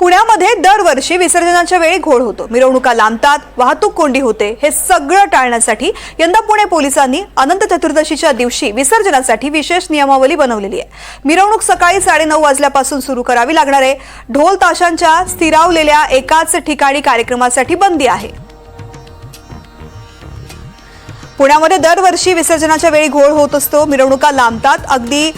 पुण्यामध्ये दरवर्षी विसर्जनाच्या वेळी घोळ होतो. मिरवणुका लांबतात वाहतूक कोंडी होते. हे सगळं टाळण्यासाठी यंदा पुणे पोलिसांनी अनंत चतुर्दशीच्या दिवशी विसर्जनासाठी विशेष नियमावली बनवलेली आहे. मिरवणूक सकाळी साडेनऊ वाजल्यापासून सुरू करावी लागणार आहे. ढोल ताशांच्या स्थिरावलेल्या एकाच ठिकाणी कार्यक्रमासाठी बंदी आहे. पुण्यामध्ये दरवर्षी विसर्जनाच्या वेळी घोळ होत असतो. मिरवणुका लांबतात. अगदी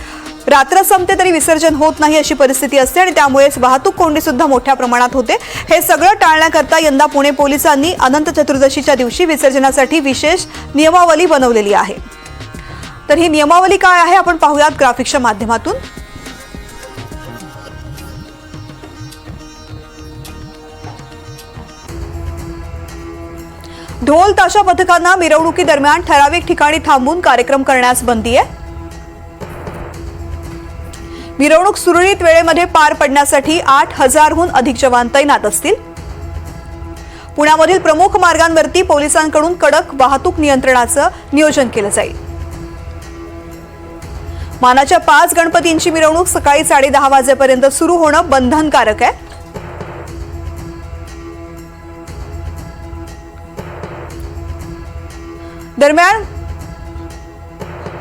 रात्र संपते तरी विसर्जन होत नाही अशी परिस्थिती असते आणि त्यामुळेच वाहतूक कोंडी सुद्धा मोठ्या प्रमाणात होते. हे सगळं टाळण्याकरता यंदा पुणे पोलिसांनी अनंत चतुर्दशीच्या दिवशी विसर्जनासाठी विशेष नियमावली बनवलेली आहे. तर ही नियमावली काय आहे आपण पाहूयात ग्राफिक्सच्या माध्यमातून. ढोल ताशा पथकांना मिरवणुकीदरम्यान ठराविक ठिकाणी थांबून कार्यक्रम करण्यास बंदी आहे. मिरवणूक सुरळीत वेळेमध्ये पार पडण्यासाठी आठ हजारहून अधिक जवान तैनात असतील. पुण्यामधील प्रमुख मार्गांवरती पोलिसांकडून कडक वाहतूक नियंत्रणाचं नियोजन केलं जाईल. मानाच्या पाच गणपतींची मिरवणूक सकाळी साडेदहा वाजेपर्यंत सुरू होणं बंधनकारक आहे. दरम्यान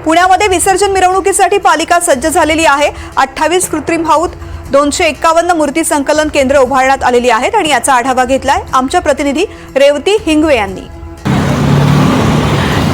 पुण्यामध्ये विसर्जन मिरवणुकीसाठी पालिका सज्ज झालेली आहे. अठ्ठावीस कृत्रिम हौद दोनशे एक्कावन्न मूर्ती संकलन केंद्र उभारण्यात आलेली आहेत आणि याचा आढावा घेतलाय आमच्या प्रतिनिधी रेवती हिंगवे यांनी.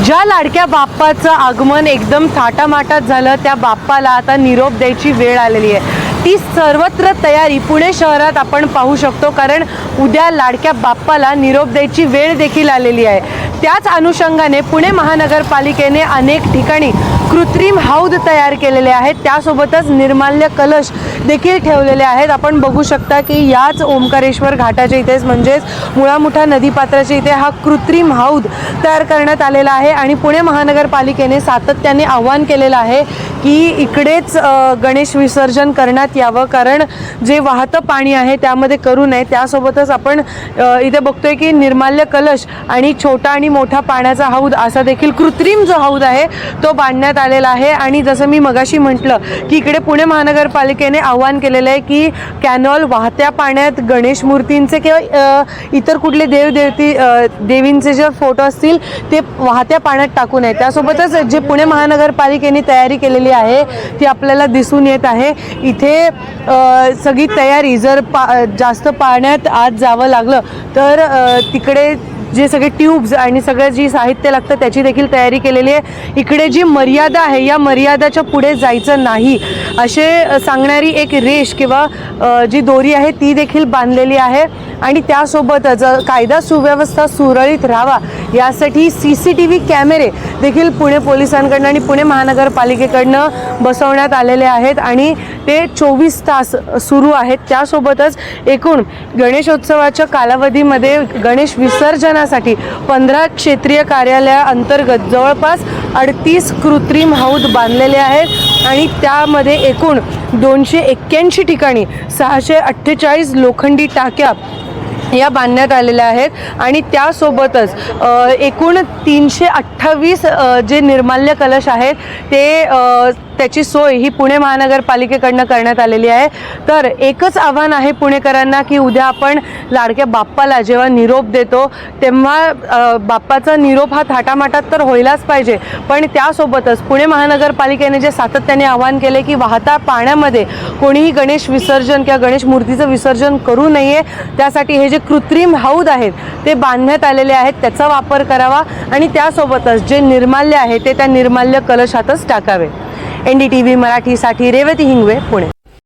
ज्या लाडक्या बाप्पाचं आगमन एकदम थाटामाटात झालं त्या बाप्पाला आता निरोप द्यायची वेळ आलेली आहे. ती सर्वत्र तयारी पुणे शहरात आपण पाहू शकतो कारण उद्या लाडक्या बाप्पाला निरोप द्यायची वेळ देखील आलेली आहे. त्याच अनुषंगाने पुणे महानगरपालिकेने अनेक ठिकाणी कृत्रिम हौद तयार केलेले आहेत. त्यासोबतच निर्माल्य कलश देखील ठेवलेले आहेत. आपण बघू शकता की याच ओंकारेश्वर घाटाच्या इथेच म्हणजेच मुळामुठा नदीपात्राच्या इथे हा कृत्रिम हौद तयार करण्यात आलेला आहे आणि पुणे महानगरपालिकेने सातत्याने आव्हान केलेलं आहे की इकडेच गणेश विसर्जन करण्यात यावं. कारण जे वाहतं पाणी आहे त्यामध्ये करू नये. त्यासोबतच आपण इथे बघतोय की निर्माल्य कलश आणि छोटा आणि मोठा पाण्याचा हौद असा देखील कृत्रिम जो हौद आहे तो बांधण्यात आलेला आहे. आणि जसं मी मगाशी म्हटलं की इकडे पुणे महानगरपालिकेने आव्हान केलेलं आहे की कॅनॉल वाहत्या पाण्यात गणेश मूर्तींचे किंवा इतर कुठले देवदेवती देवींचे जे फोटो असतील ते वाहत्या पाण्यात टाकू नये. त्यासोबतच जे पुणे महानगरपालिकेने तयारी केलेली आहे ती आपल्याला दिसून येत आहे. इथे सगळी तयारी जर पा जास्त पाण्यात आत जावं लागलं तर तिकडे जे सगळे ट्यूब्स आणि सगळं जी साहित्य लागतं त्याची देखील तयारी केलेली आहे. इकडे जी मर्यादा आहे या मर्यादाच्या पुढे जायचं नाही असे सांगणारी एक रेष किंवा जी दोरी आहे ती देखील बांधलेली आहे. आणि त्यासोबतच कायदा सुव्यवस्था सुरळीत राहावा यासाठी सी सी टी व्ही कॅमेरे देखील पुणे पोलिसांकडनं आणि पुणे महानगरपालिकेकडनं बसवण्यात आलेले आहेत आणि ते चोवीस तास सुरू आहेत. त्यासोबतच एकूण गणेशोत्सवाच्या कालावधीमध्ये गणेश विसर्जनासाठी पंधरा क्षेत्रीय कार्यालयाअंतर्गत जवळपास अडतीस कृत्रिम हौद बांधलेले आहेत आणि त्यामध्ये एकूण दोनशे एक्क्याऐंशी ठिकाणी सहाशे अठ्ठेचाळीस लोखंडी टाक्या या बांधण्यात आलेल्या आहेत. आणि त्यासोबतच एकूण तीनशे अठ्ठावीस जे निर्माल्य कलश आहेत ते त्याची सोय ही पुणे महानगरपालिकेकडनं करण्यात आलेली आहे. तर एकच आव्हान आहे पुणेकरांना की उद्या आपण लाडक्या बाप्पाला जेव्हा निरोप देतो तेव्हा बाप्पाचा निरोप हा थाटामाटात तर होईलाच पाहिजे. पण त्यासोबतच पुणे महानगरपालिकेने जे सातत्याने आवाहन केले की वाहता पाण्यामध्ये कोणीही गणेश विसर्जन किंवा गणेश मूर्तीचं विसर्जन करू नये त्यासाठी हे जे कृत्रिम हौद आहेत ते बांधण्यात आलेले आहेत त्याचा वापर करावा आणि त्यासोबतच जे निर्माल्य आहे ते त्या निर्माल्य कलशातच टाकावे. एन डी टी व्ही मराठीसाठी रेवती हिंगवे पुणे.